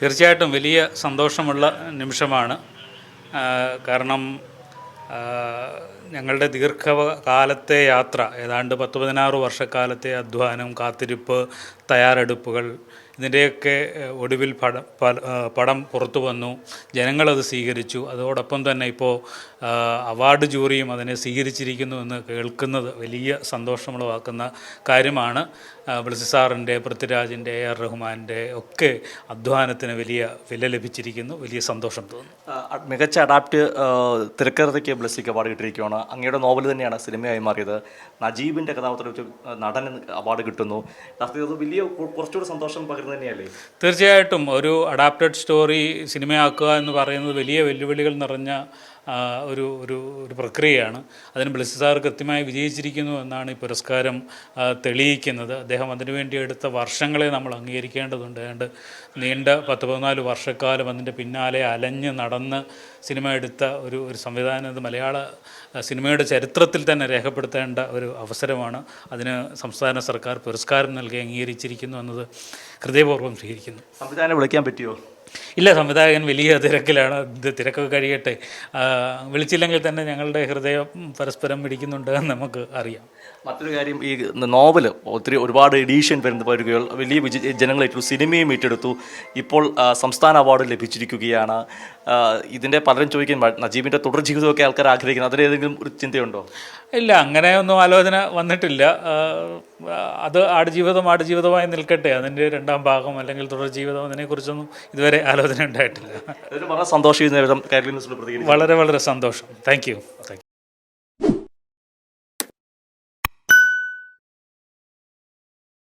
തീർച്ചയായിട്ടും വലിയ സന്തോഷമുള്ള നിമിഷമാണ്. കാരണം ഞങ്ങളുടെ ദീർഘകാലത്തെ യാത്ര ഏതാണ്ട് പത്ത് പതിനാറ് വർഷക്കാലത്തെ അധ്വാനം കാത്തിരിപ്പ് തയ്യാറെടുപ്പുകൾ ഇതിന്റെയൊക്കെ ഒടുവിൽ പടം പടം പുറത്തു വന്നു. ജനങ്ങളത് സ്വീകരിച്ചു. അതോടൊപ്പം തന്നെ ഇപ്പോൾ അവാർഡ് ജൂറിയും അതിനെ സ്വീകരിച്ചിരിക്കുന്നു എന്ന് കേൾക്കുന്നത് വലിയ സന്തോഷമുളവാക്കുന്ന കാര്യമാണ്. ബ്ലസി സാറിന്റെ പൃഥ്വിരാജിന്റെ എ ആർ റഹ്മാന്റെ ഒക്കെ അധ്വാനത്തിന് വലിയ വില ലഭിച്ചിരിക്കുന്നു. വലിയ സന്തോഷം തോന്നുന്നു. മികച്ച അഡാപ്റ്റ് തിരക്കഥയ്ക്ക് ബ്ലസ്സിക്ക് അവാർഡ് കിട്ടിയിരിക്കുകയാണ് അങ്ങയുടെ നോവൽ തന്നെയാണ് സിനിമയായി മാറിയത്. നജീബിന്റെ കഥാപാത്രം നടൻ അവാർഡ് കിട്ടുന്നു. അത് വലിയ കുറച്ചുകൂടി സന്തോഷം പകരുന്നത് തന്നെയല്ലേ? തീർച്ചയായിട്ടും ഒരു അഡാപ്റ്റഡ് സ്റ്റോറി സിനിമയാക്കുക എന്ന് പറയുന്നത് വലിയ വെല്ലുവിളികൾ നിറഞ്ഞ ഒരു ഒരു ഒരു പ്രക്രിയയാണ്. അതിന് ബ്ലസ്സി സാർ കൃത്യമായി വിജയിച്ചിരിക്കുന്നു എന്നാണ് ഈ പുരസ്കാരം തെളിയിക്കുന്നത്. അദ്ദേഹം അതിനുവേണ്ടി എടുത്ത വർഷങ്ങളെ നമ്മൾ അംഗീകരിക്കേണ്ടതുണ്ട്. അതുകൊണ്ട് നീണ്ട പത്ത് പതിനാല് വർഷക്കാലം അതിന്റെ പിന്നാലെ അലഞ്ഞ് നടന്ന് സിനിമ എടുത്ത ഒരു ഒരു സംവിധാനം ഇത് മലയാള സിനിമയുടെ ചരിത്രത്തിൽ തന്നെ രേഖപ്പെടുത്തേണ്ട ഒരു അവസരമാണ്. അതിന് സംസ്ഥാന സർക്കാർ പുരസ്കാരം നൽകി അംഗീകരിച്ചിരിക്കുന്നു എന്നത് ഹൃദയപൂർവം സ്വീകരിക്കുന്നു. സംവിധാനം വിളിക്കാൻ പറ്റിയോ? ഇല്ല സംവിധായകൻ വലിയ തിരക്കിലാണ്. ഇത് തിരക്കൊക്കെ കഴിയട്ടെ. വിളിച്ചില്ലെങ്കിൽ തന്നെ ഞങ്ങളുടെ ഹൃദയം പരസ്പരം പിടിക്കുന്നുണ്ട് എന്ന് നമുക്ക് അറിയാം. മറ്റൊരു കാര്യം ഈ നോവൽ ഒത്തിരി ഒരുപാട് എഡീഷൻ വരുന്ന വരികകൾ വലിയ ഏറ്റു സിനിമയും ഏറ്റെടുത്തു. ഇപ്പോൾ സംസ്ഥാന അവാർഡ് ലഭിച്ചിരിക്കുകയാണ്. ഇതിന്റെ പലരും ചോദിക്കും നജീബിന്റെ തുടർ ജീവിതമൊക്കെ ആൾക്കാർ ആഗ്രഹിക്കുന്നത് അതിലേതെങ്കിലും ഒരു ചിന്തയുണ്ടോ? ഇല്ല അങ്ങനെ ഒന്നും ആലോചന വന്നിട്ടില്ല. അത് ആടുജീവിതം ആടുജീവിതമായി നിൽക്കട്ടെ. അതിന്റെ രണ്ടാം ഭാഗം അല്ലെങ്കിൽ തുടർ ജീവിതം അതിനെക്കുറിച്ചൊന്നും ഇതുവരെ ആലോചന ഉണ്ടായിട്ടില്ല. അതിന് വളരെ സന്തോഷം വളരെ വളരെ സന്തോഷം. Thank you thank you